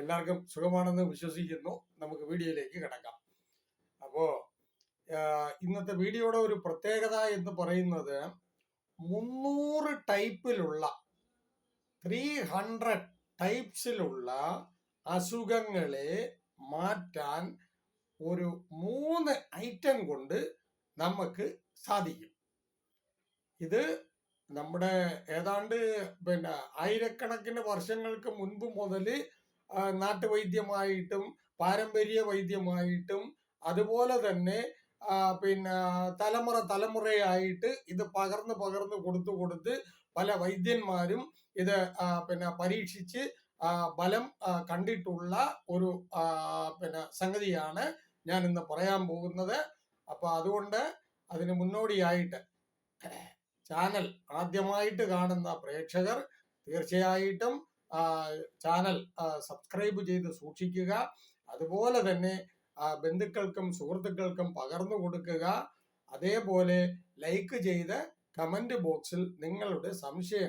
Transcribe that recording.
എല്ലാവർക്കും സുഖമാണെന്ന് വിശ്വസിക്കുന്നു. നമുക്ക് വീഡിയോയിലേക്ക് കിടക്കാം. അപ്പോ ഇന്നത്തെ വീഡിയോയുടെ ഒരു പ്രത്യേകത എന്ന് പറയുന്നത് മുന്നൂറ് ടൈപ്പിലുള്ള ത്രീ ഹൺഡ്രഡ് ടൈപ്സിലുള്ള അസുഖങ്ങളെ മാറ്റാൻ ഒരു മൂന്ന് ഐറ്റം കൊണ്ട് നമുക്ക് സാധിക്കും. ഇത് നമ്മുടെ ഏതാണ്ട് പിന്നെ ആയിരക്കണക്കിന് വർഷങ്ങൾക്ക് മുൻപ് മുതൽ നാട്ടുവൈദ്യമായിട്ടും പാരമ്പര്യ വൈദ്യമായിട്ടും അതുപോലെ തന്നെ പിന്നെ തലമുറ തലമുറയായിട്ട് ഇത് പകർന്ന് പകർന്ന് കൊടുത്തു കൊടുത്ത് പല വൈദ്യന്മാരും ഇത് പിന്നെ പരീക്ഷിച്ച് ബലം കണ്ടിട്ടുള്ള ഒരു പിന്നെ സംഗതിയാണ് ഞാൻ ഇന്ന് പറയാൻ പോകുന്നത്. അപ്പൊ അതുകൊണ്ട് അതിന് മുന്നോടിയായിട്ട് ചാനൽ ആദ്യമായിട്ട് കാണുന്ന പ്രേക്ഷകർ തീർച്ചയായിട്ടും ചാനൽ സബ്സ്ക്രൈബ് ചെയ്ത് സൂക്ഷിക്കുക. അതുപോലെ തന്നെ ബന്ധുക്കൾക്കും സുഹൃത്തുക്കൾക്കും പകർന്നു കൊടുക്കുക. അതേപോലെ ലൈക്ക് ചെയ്ത് കമന്റ് ബോക്സിൽ നിങ്ങളുടെ സംശയം